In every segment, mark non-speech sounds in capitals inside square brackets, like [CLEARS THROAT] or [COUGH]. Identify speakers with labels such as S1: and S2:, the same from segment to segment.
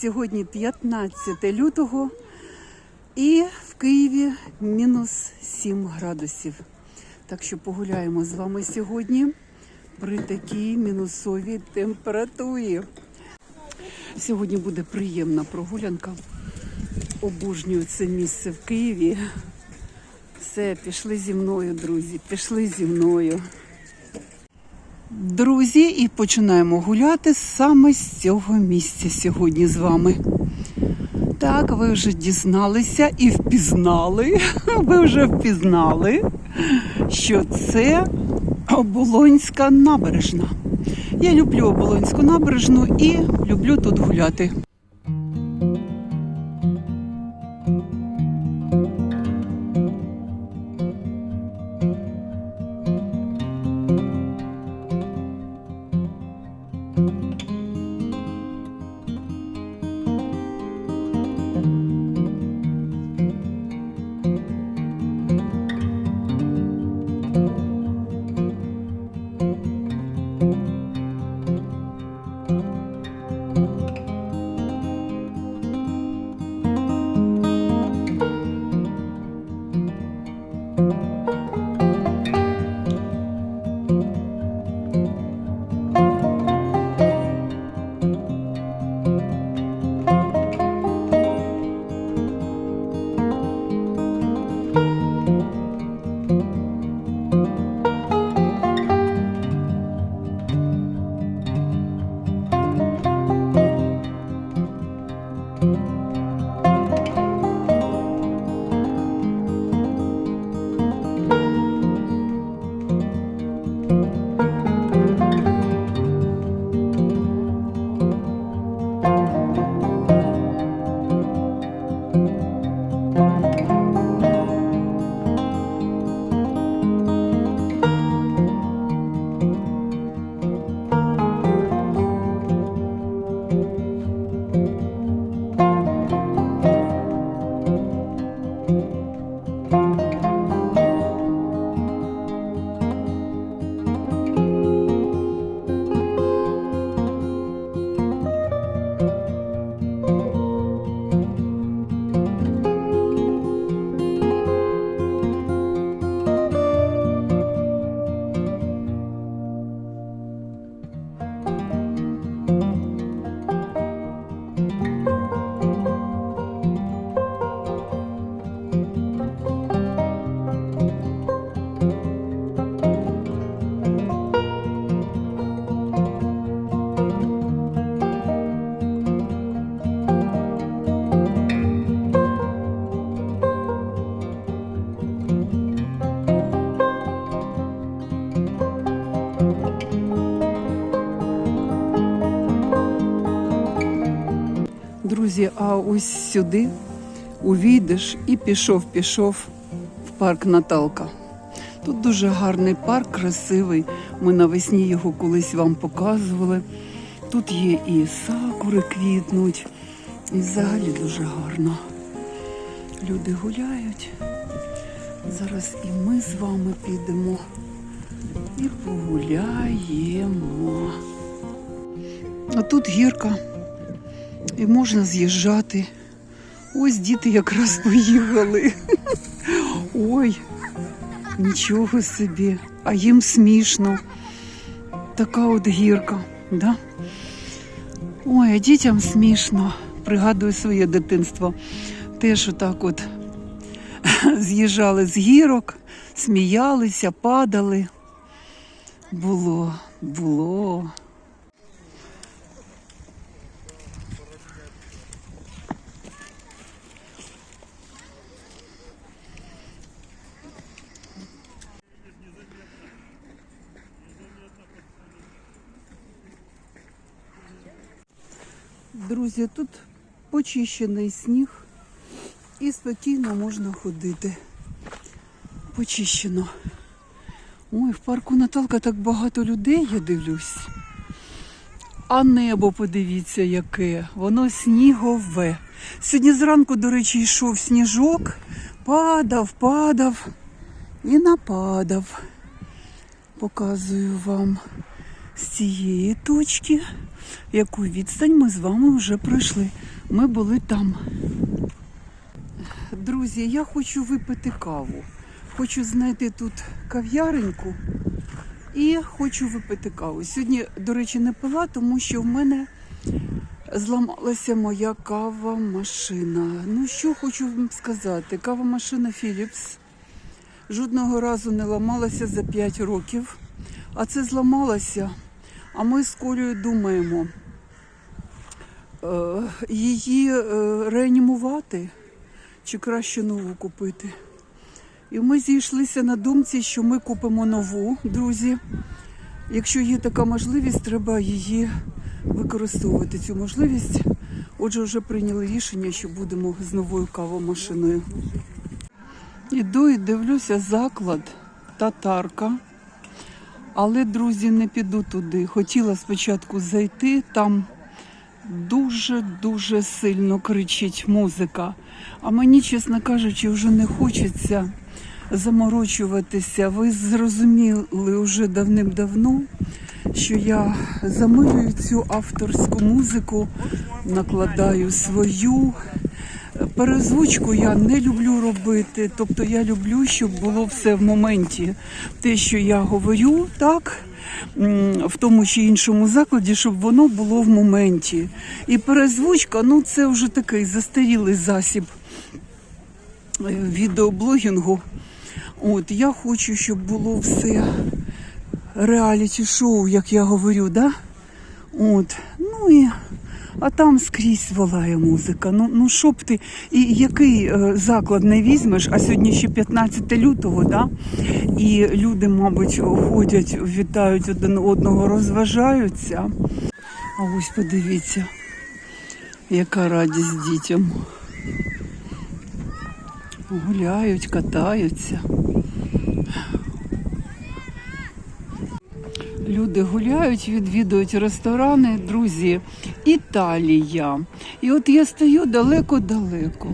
S1: Сьогодні 15 лютого і в Києві мінус 7 градусів. Так що погуляємо з вами сьогодні при такій мінусовій температурі. Сьогодні буде приємна прогулянка. Обожнюю це місце в Києві. Все, пішли зі мною, друзі, пішли зі мною. Друзі, і починаємо гуляти саме з цього місця сьогодні з вами. Так, ви вже дізналися і впізнали. [LAUGHS] Ви вже впізнали, що це Оболонська набережна. Я люблю Оболонську набережну і люблю тут гуляти. Друзі, а ось сюди увійдеш і пішов, пішов в парк Наталка. Тут дуже гарний парк, красивий. Ми навесні його колись вам показували. Тут є і сакури квітнуть, і взагалі дуже гарно. Люди гуляють. Зараз і ми з вами підемо і погуляємо. А тут гірка. І можна з'їжджати. Ось діти якраз поїхали. Ой, нічого собі, а їм смішно. Така от гірка, да? Ой, а дітям смішно. Пригадую своє дитинство. Теж отак от [LAUGHS] з'їжджали з гірок, сміялися, падали. Було, було. Друзі, тут почищений сніг і спокійно можна ходити. Почищено. Ой, в парку Наталка так багато людей, я дивлюсь. А небо, подивіться, яке. Воно снігове. Сьогодні зранку, до речі, йшов сніжок, падав, падав і нападав. Показую вам. з цієї точки, яку відстань ми з вами вже пройшли. Ми були там. Друзі, я хочу випити каву. Хочу знайти тут кав'яреньку і хочу випити каву. Сьогодні, до речі, не пила, тому що в мене зламалася моя кава-машина. Ну, що хочу вам сказати, кава-машина Philips жодного разу не ламалася за 5 років, а це зламалося. А ми з Колею думаємо е, її е, реанімувати чи краще нову купити. І ми зійшлися на думці, що ми купимо нову, друзі. Якщо є така можливість, треба її використовувати цю можливість. Отже, вже прийняли рішення, що будемо з новою кавомашиною. Іду і дивлюся заклад татарка. Але, друзі, не піду туди. Хотіла спочатку зайти, там дуже-дуже сильно кричить музика. А мені, чесно кажучи, вже не хочеться заморочуватися. Ви зрозуміли вже давним-давно, що я замилюю цю авторську музику, накладаю свою. Перезвучку я не люблю робити, тобто я люблю, щоб було все в моменті. Те, що я говорю, так, в тому чи іншому закладі, щоб воно було в моменті. І перезвучка, ну це вже такий застарілий засіб е, відеоблогінгу. От я хочу, щоб було все реаліті-шоу, як я говорю, да? От, ну і а там скрізь волає музика. Ну, ну що б ти, і який е, заклад не візьмеш, а сьогодні ще 15 лютого, да? і люди, мабуть, ходять, вітають один одного, розважаються. А ось подивіться, яка радість дітям. Гуляють, катаються. Люди гуляють, відвідують ресторани, друзі, Італія. І от я стою далеко-далеко.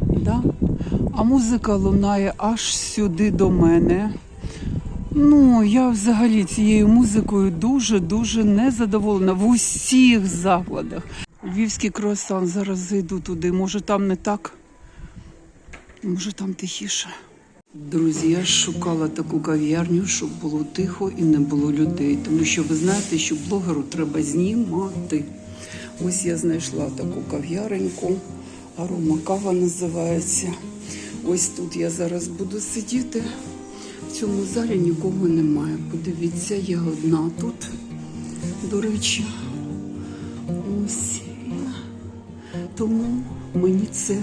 S1: Да? А музика лунає аж сюди до мене. Ну, я взагалі цією музикою дуже-дуже незадоволена в усіх закладах. Львівський круасан, зараз зайду туди. Може там не так? Може там тихіше. Друзі, я шукала таку кав'ярню, щоб було тихо і не було людей. Тому що ви знаєте, що блогеру треба знімати. Ось я знайшла таку кав'яреньку. Арома кава називається. Ось тут я зараз буду сидіти. В цьому залі нікого немає. Подивіться, я одна тут. До речі, ось. Тому мені це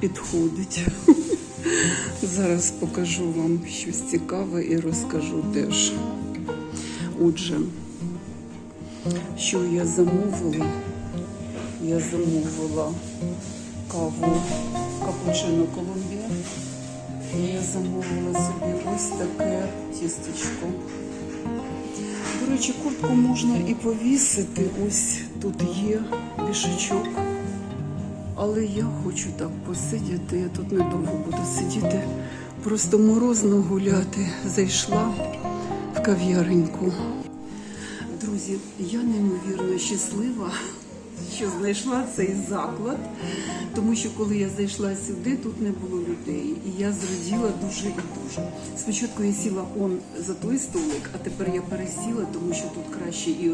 S1: підходить. Зараз покажу вам щось цікаве і розкажу теж. Отже, що я замовила? Я замовила каву капучино Колумбія. Я замовила собі ось таке тістечко. До речі, куртку можна і повісити. Ось тут є вішачок. Але я хочу так посидіти. Я тут недовго буду сидіти. Просто морозно гуляти. Зайшла в кав'яреньку. Друзі, я неймовірно щаслива, що знайшла цей заклад, тому що коли я зайшла сюди, тут не було людей. І я зраділа дуже і дуже. Спочатку я сіла он за той столик, а тепер я пересіла, тому що тут краще і,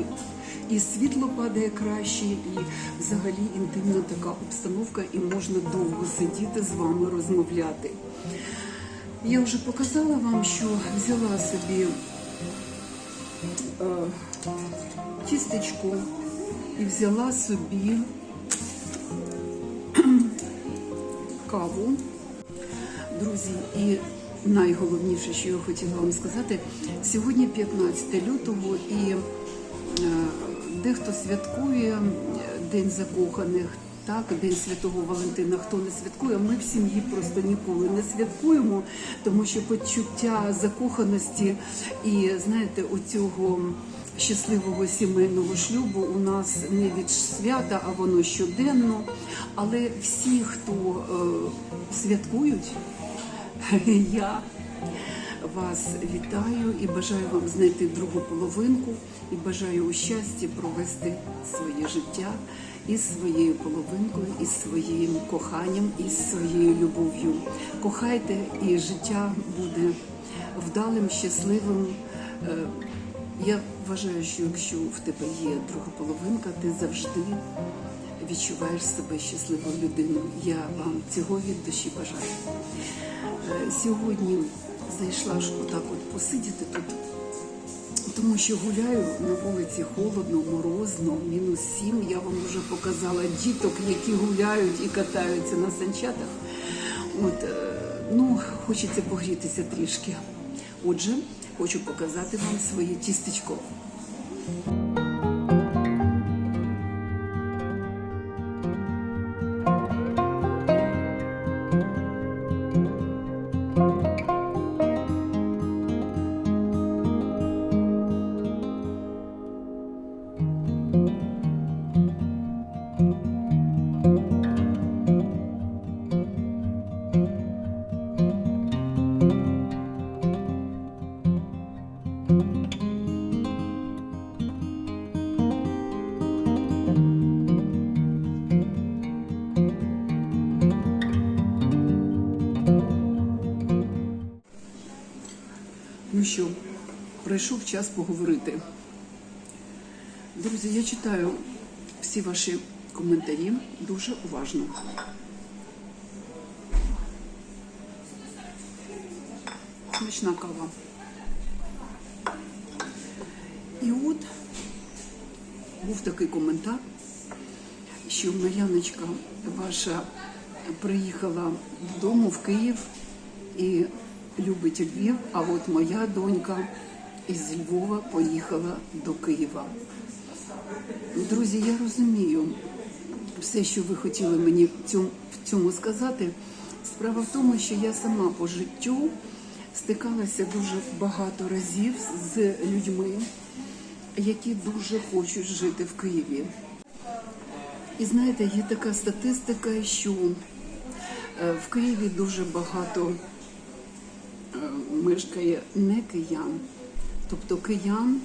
S1: і світло падає краще, і взагалі інтимна така обстановка, і можна довго сидіти з вами розмовляти. Я вже показала вам, що взяла собі е, тістечко і взяла собі [CLEARS THROAT] каву. Друзі, і найголовніше, що я хотіла вам сказати, сьогодні 15 лютого і е, дехто святкує День закоханих. Так, День Святого Валентина, хто не святкує, ми в сім'ї просто ніколи не святкуємо, тому що почуття закоханості і знаєте, оцього щасливого сімейного шлюбу у нас не від свята, а воно щоденно. Але всі, хто е, святкують, [LAUGHS] я вас вітаю і бажаю вам знайти другу половинку, і бажаю у щасті провести своє життя із своєю половинкою, із своїм коханням, із своєю любов'ю. Кохайте, і життя буде вдалим, щасливим. Е, Я вважаю, що якщо в тебе є друга половинка, ти завжди відчуваєш себе щасливою людиною. Я вам цього від душі бажаю. Е, Сьогодні зайшла ж отак от посидіти тут, тому що гуляю на вулиці холодно, морозно, мінус сім. Я вам вже показала діток, які гуляють і катаються на санчатах. От, е, ну, хочеться погрітися трішки. Отже, хочу показати вам своє тістечко. Прийшов час поговорити. Друзі, я читаю всі ваші коментарі дуже уважно. Смачна кава. І от був такий коментар, що Мар'яночка ваша приїхала додому в Київ і любить Львів, а от моя донька із Львова поїхала до Києва. Друзі, я розумію все, що ви хотіли мені в цьому, в цьому сказати. Справа в тому, що я сама по життю стикалася дуже багато разів з людьми, які дуже хочуть жити в Києві. І знаєте, є така статистика, що е, в Києві дуже багато е, мешкає не киян. Тобто киян,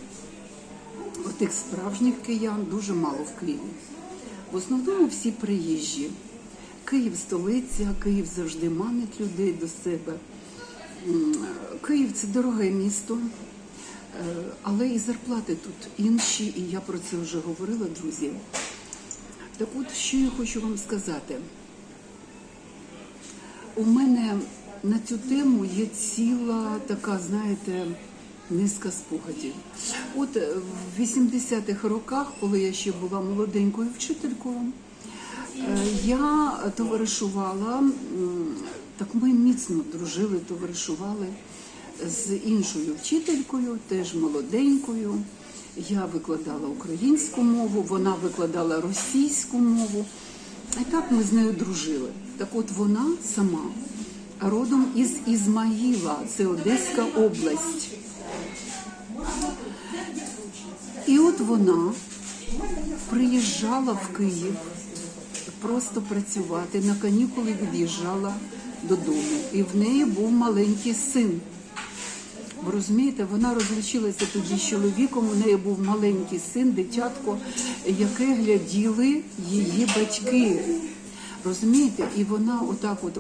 S1: отих справжніх киян дуже мало в Києві. В основному всі приїжджі. Київ столиця, Київ завжди манить людей до себе. Київ це дороге місто, е, але і зарплати тут інші, і я про це вже говорила, друзі. Так от, що я хочу вам сказати. У мене на цю тему є ціла така, знаєте, низка спогадів. От е, в 80-х роках, коли я ще була молоденькою вчителькою, е, я товаришувала, так ми міцно дружили, товаришували з іншою вчителькою, теж молоденькою. Я викладала українську мову, вона викладала російську мову. І так ми з нею дружили. Так от вона сама родом із Ізмаїла, це Одеська область. І от вона приїжджала в Київ просто працювати. На канікули від'їжджала додому. І в неї був маленький син. Ви розумієте, вона розлучилася тоді з чоловіком. У неї був маленький син, дитятко, яке гляділи її батьки. Розумієте, і вона отак, от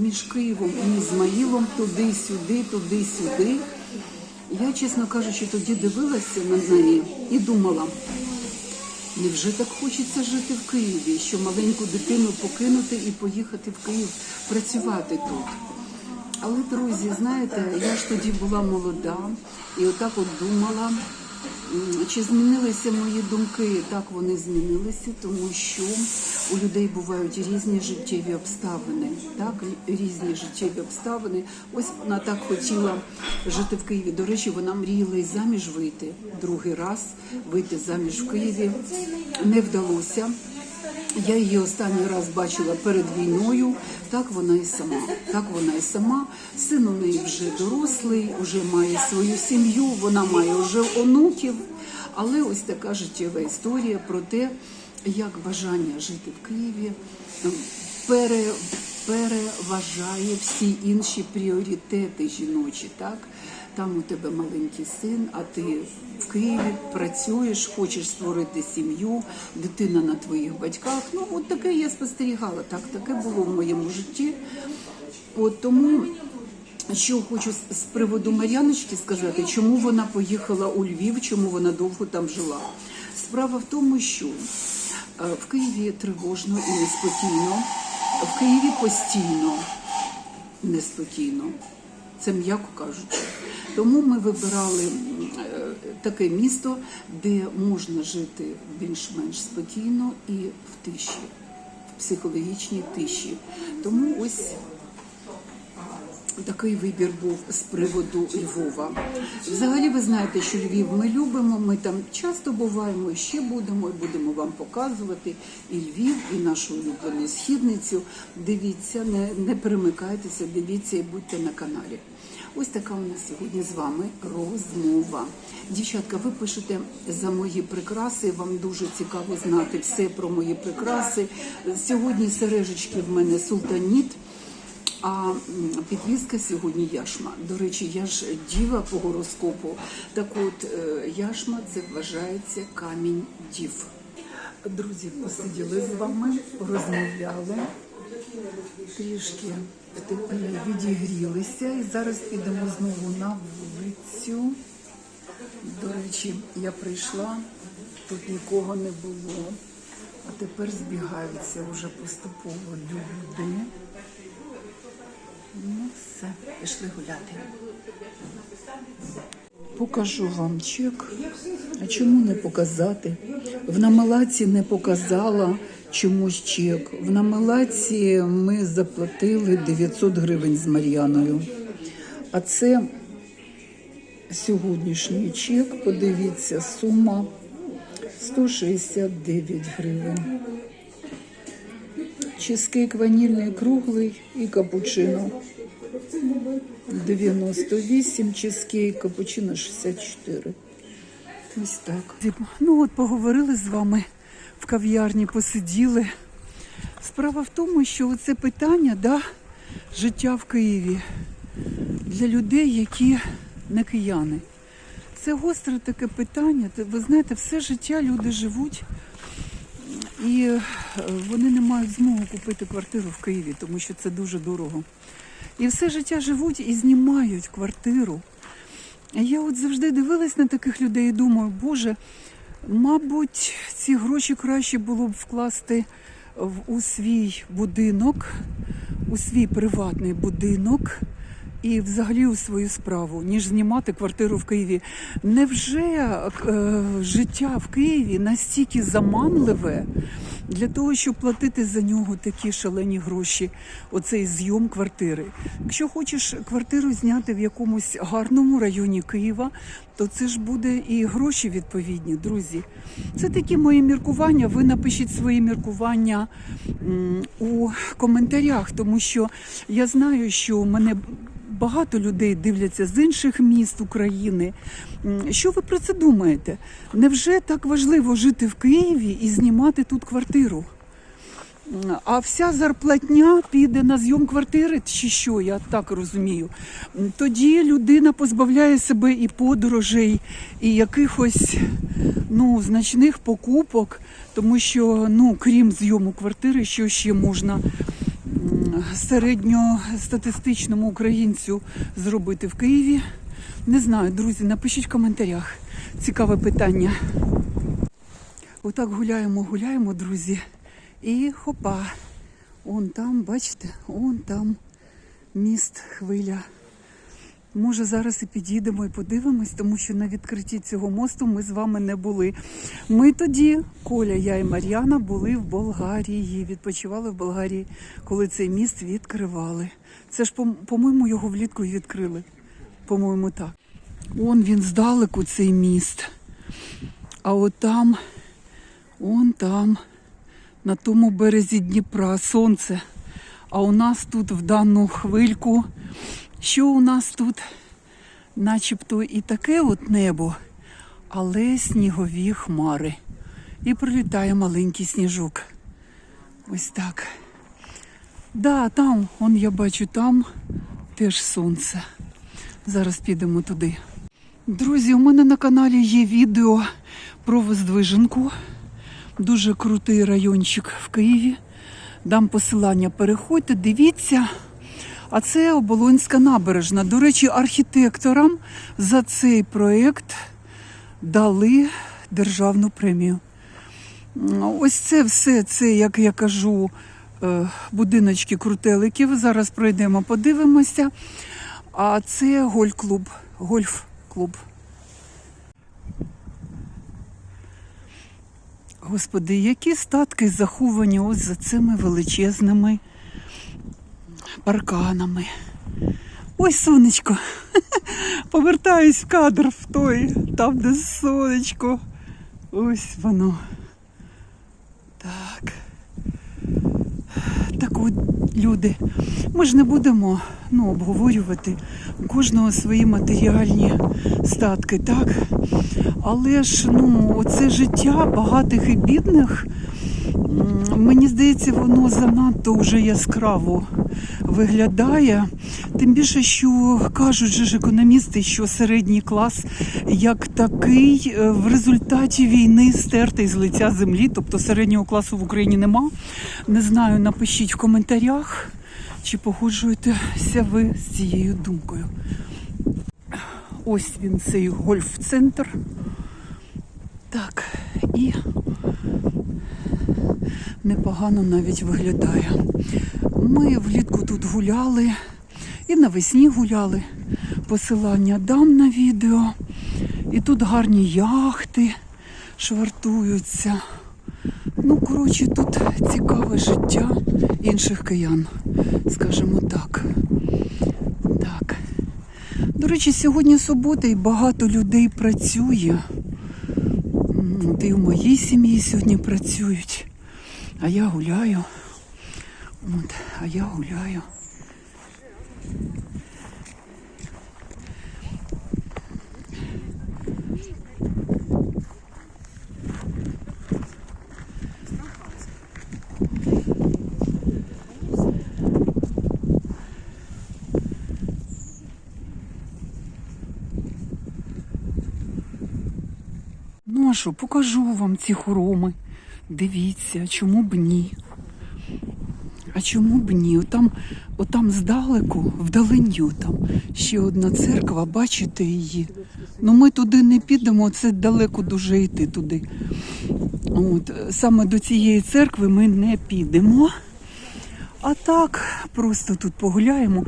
S1: між Києвом і Ізмаїлом, туди-сюди, туди-сюди. Я, чесно кажучи, тоді дивилася на неї і думала, невже так хочеться жити в Києві, що маленьку дитину покинути і поїхати в Київ працювати тут. Але, друзі, знаєте, я ж тоді була молода і отак от думала, чи змінилися мої думки. Так вони змінилися, тому що у людей бувають різні життєві обставини. Так, різні життєві обставини. Ось вона так хотіла жити в Києві. До речі, вона мріяла і заміж вийти другий раз, вийти заміж в Києві. Не вдалося. Я її останній раз бачила перед війною. Так вона і сама. Так вона і сама. Син у неї вже дорослий, вже має свою сім'ю, вона має вже онуків. Але ось така життєва історія про те, як бажання жити в Києві ем, пере, переважає всі інші пріоритети жіночі, так? Там у тебе маленький син, а ти в Києві працюєш, хочеш створити сім'ю, дитина на твоїх батьках. Ну, от таке я спостерігала. Так, таке було в моєму житті. От тому, що хочу з- приводу Мар'яночки сказати, чому вона поїхала у Львів, чому вона довго там жила. Справа в тому, що е, в Києві тривожно і неспокійно, в Києві постійно неспокійно. Це м'яко кажучи. Тому ми вибирали е, таке місто, де можна жити більш-менш спокійно і в тиші, в психологічній тиші. Тому ось такий вибір був з приводу Львова. Взагалі, ви знаєте, що Львів ми любимо. Ми там часто буваємо ще будемо, і будемо вам показувати і Львів, і нашу улюблену східницю. Дивіться, не, не перемикайтеся, дивіться і будьте на каналі. Ось така у нас сьогодні з вами розмова. Дівчатка, ви пишете за мої прикраси. Вам дуже цікаво знати все про мої прикраси. Сьогодні сережечки в мене султаніт. А підвізка сьогодні яшма. До речі, я ж діва по гороскопу. Так от е, яшма це вважається камінь дів. Друзі, посиділи з вами, порозмовляли, трішки відігрілися. І зараз підемо знову на вулицю. До речі, я прийшла, тут нікого не було. А тепер збігаються вже поступово люди. Ну, все, пішли гуляти. Покажу вам чек. А чому не показати? В намалаці не показала чомусь чек. В намалаці ми заплатили 900 гривень з Мар'яною. А це сьогоднішній чек. Подивіться, сума 169 гривень. Чизкейк ванільний круглий і капучино. 98, чизкейк, капучино 64. Ось так. Ну от поговорили з вами в кав'ярні, посиділи. Справа в тому, що це питання да, життя в Києві для людей, які не кияни. Це гостре таке питання. Ви знаєте, все життя люди живуть і е, вони не мають змоги купити квартиру в Києві, тому що це дуже дорого. І все життя живуть і знімають квартиру. Я от завжди дивилась на таких людей і думаю, Боже, мабуть, ці гроші краще було б вкласти у свій будинок, у свій приватний будинок і взагалі у свою справу, ніж знімати квартиру в Києві. Невже е, життя в Києві настільки заманливе для того, щоб платити за нього такі шалені гроші, оцей зйом квартири? Якщо хочеш квартиру зняти в якомусь гарному районі Києва, то це ж буде і гроші відповідні, друзі. Це такі мої міркування. Ви напишіть свої міркування у коментарях, тому що я знаю, що мене багато людей дивляться з інших міст України. Що ви про це думаєте? Невже так важливо жити в Києві і знімати тут квартиру? А вся зарплатня піде на зйом квартири, чи що, я так розумію. Тоді людина позбавляє себе і подорожей, і якихось ну, значних покупок, тому що, ну, крім зйому квартири, що ще можна середньостатистичному українцю зробити в Києві? Не знаю, друзі, напишіть в коментарях. Цікаве питання. Отак гуляємо, гуляємо, друзі. І хопа. Он там, бачите, он там міст, хвиля. Може, зараз і підійдемо і подивимось, тому що на відкритті цього мосту ми з вами не були. Ми тоді, Коля, я і Мар'яна, були в Болгарії, відпочивали в Болгарії, коли цей міст відкривали. Це ж, по- по-моєму, його влітку і відкрили. По-моєму, так. Он він здалеку, цей міст. А от там, он там, на тому березі Дніпра, сонце. А у нас тут в дану хвильку, що у нас тут? Начебто і таке от небо, але снігові хмари. І прилітає маленький сніжок. Ось так. Да, там, он я бачу, там теж сонце. Зараз підемо туди. Друзі, у мене на каналі є відео про Воздвиженку. Дуже крутий райончик в Києві. Дам посилання, переходьте, дивіться. А це Оболонська набережна. До речі, архітекторам за цей проєкт дали державну премію. Ось це все, це, як я кажу, е, будиночки крутеликів. Зараз пройдемо, подивимося. А це гольф-клуб. Гольф-клуб. Господи, які статки заховані ось за цими величезними парканами. Ой, сонечко. [LAUGHS] Повертаюсь в кадр в той, там, де сонечко. Ось воно. Так. Так от, люди, ми ж не будемо ну, обговорювати у кожного свої матеріальні статки, так? Але ж ну, оце життя багатих і бідних, мені здається, воно занадто вже яскраво виглядає. Тим більше, що кажуть же ж економісти, що середній клас як такий е, в результаті війни стертий з лиця землі, тобто середнього класу в Україні нема. Не знаю, напишіть в коментарях, чи погоджуєтеся ви з цією думкою. Ось він, цей гольф-центр. Так, і непогано навіть виглядає. Ми влітку тут гуляли і навесні гуляли. Посилання дам на відео. І тут гарні яхти швартуються. Ну, коротше, тут цікаве життя інших киян, скажімо так. Так. До речі, сьогодні субота і багато людей працює. От і в моїй сім'ї сьогодні працюють. А я гуляю. От, а я гуляю. Ну а що, покажу вам ці хороми. Дивіться, чому б ні? А чому б ні? Отам, отам здалеку, вдалині там ще одна церква, бачите її? Ну ми туди не підемо, це далеко дуже йти туди. От, саме до цієї церкви ми не підемо. А так, просто тут погуляємо.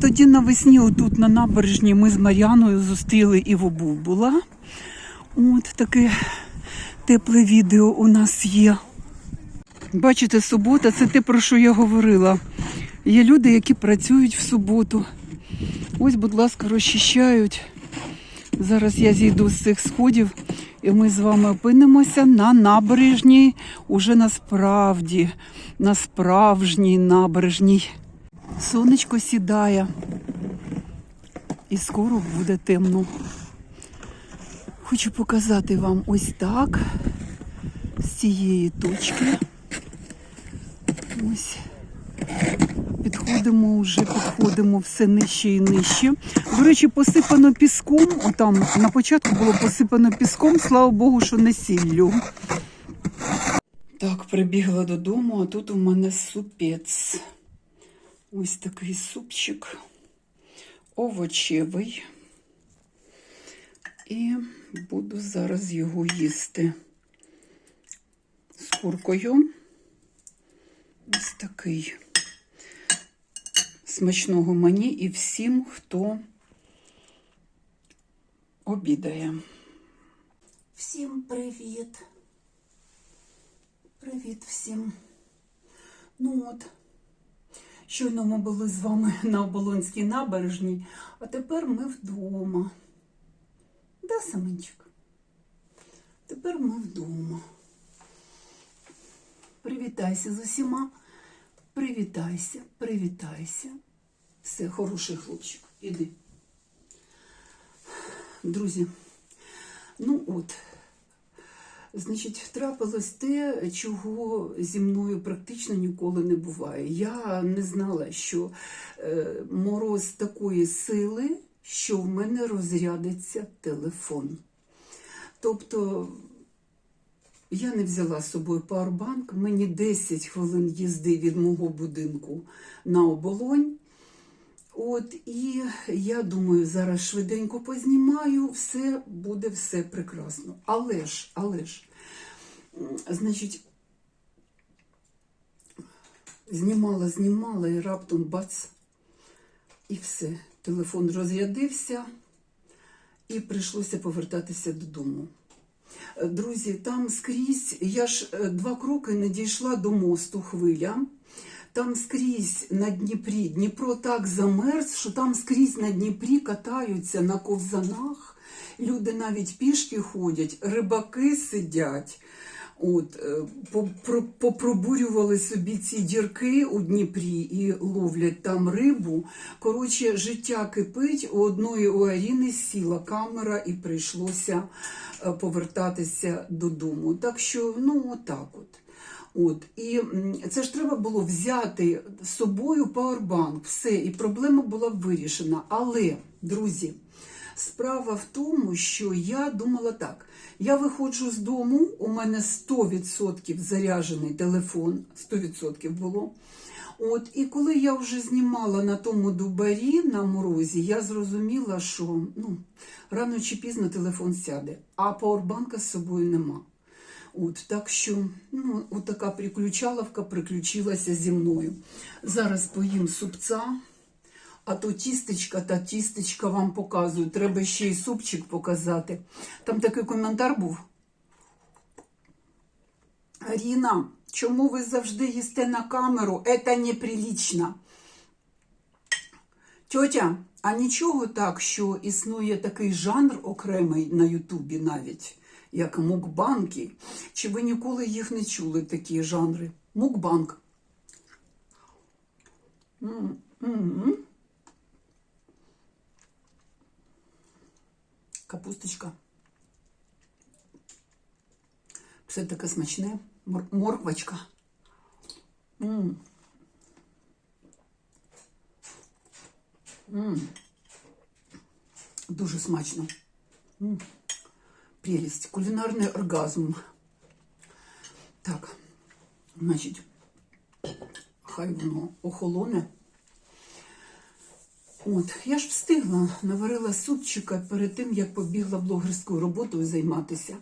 S1: Тоді навесні, отут на набережні, ми з Мар'яною зустріли Іву була. От таке тепле відео у нас є. Бачите, субота це те, про що я говорила. Є люди, які працюють в суботу. Ось, будь ласка, розчищають. Зараз я зійду з цих сходів, і ми з вами опинимося на набережній, уже насправді, на справжній набережній. Сонечко сідає. І скоро буде темно. Хочу показати вам ось так, з цієї точки. Ось. Підходимо вже, підходимо все нижче і нижче. До речі, посипано піском. Отам на початку було посипано піском, слава Богу, що не сіллю. Так, прибігла додому, а тут у мене супець. Ось такий супчик овочевий. І буду зараз його їсти з куркою. Ось такий смачного мені і всім, хто обідає. Всім привіт. Привіт всім. Ну от, щойно ми були з вами на Оболонській набережній, а тепер ми вдома. Да, Семенчик? Тепер ми вдома. Привітайся з усіма. Привітайся, привітайся. Все, хороший хлопчик. Іди. Друзі, ну от, Значить, трапилось те, чого зі мною практично ніколи не буває. Я не знала, що е, мороз такої сили, що в мене розрядиться телефон. Тобто я не взяла з собою пауербанк, мені 10 хвилин їзди від мого будинку на оболонь. От, і я думаю, зараз швиденько познімаю, все буде все прекрасно. Але ж, але ж, значить, знімала, знімала і раптом бац, і все. Телефон розрядився, і прийшлося повертатися додому. Е, Друзі, там скрізь, я ж е, два кроки не дійшла до мосту хвиля. Там скрізь на Дніпрі, Дніпро так замерз, що там скрізь на Дніпрі катаються на ковзанах. Люди навіть пішки ходять, рибаки сидять. От, е, попробурювали собі ці дірки у Дніпрі і ловлять там рибу. Коротше, життя кипить. У одної у Аріни сіла камера і прийшлося е, повертатися додому. Так що, ну, отак от. От і це ж треба було взяти з собою пауербанк. Все, і проблема була вирішена. Але, друзі, справа в тому, що я думала так: я виходжу з дому, у мене 100% заряджений телефон, 100% було. От, і коли я вже знімала на тому дубарі на морозі, я зрозуміла, що ну, рано чи пізно телефон сяде, а пауербанка з собою нема. От, так що, ну, от така приключаловка приключилася зі мною. Зараз поїм супця, а то тістечка та тістечка вам показую. Треба ще й супчик показати. Там такий коментар був. Аріна, чому ви завжди їсте на камеру? Це неприлично. Тьотя, а нічого так, що існує такий жанр окремий на Ютубі навіть, як мукбанки. Чи ви ніколи їх не чули, такі жанри? Мукбанк. М, м. Капусточка. Все таке смачне. Мор- Морквочка. М. М. Дуже смачно. М. Прелість. Кулінарний оргазм. Так, значить, хай воно охолоне. От, я ж встигла, наварила супчика перед тим, як побігла блогерською роботою займатися.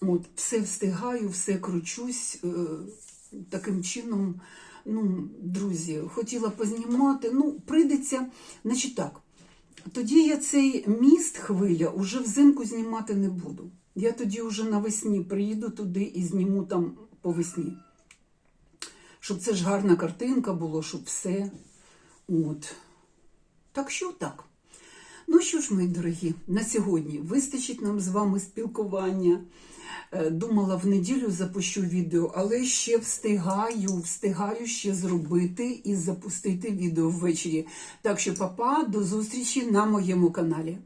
S1: От, все встигаю, все кручусь. Е, таким чином, ну, друзі, хотіла познімати. Ну, прийдеться, значить так. Тоді я цей міст хвиля уже взимку знімати не буду. Я тоді вже навесні приїду туди і зніму там по весні. Щоб це ж гарна картинка було, щоб все. От. Так що так. Ну що ж, мої дорогі, на сьогодні вистачить нам з вами спілкування. Е, Думала, в неділю запущу відео, але ще встигаю, встигаю ще зробити і запустити відео ввечері. Так що, папа, до зустрічі на моєму каналі.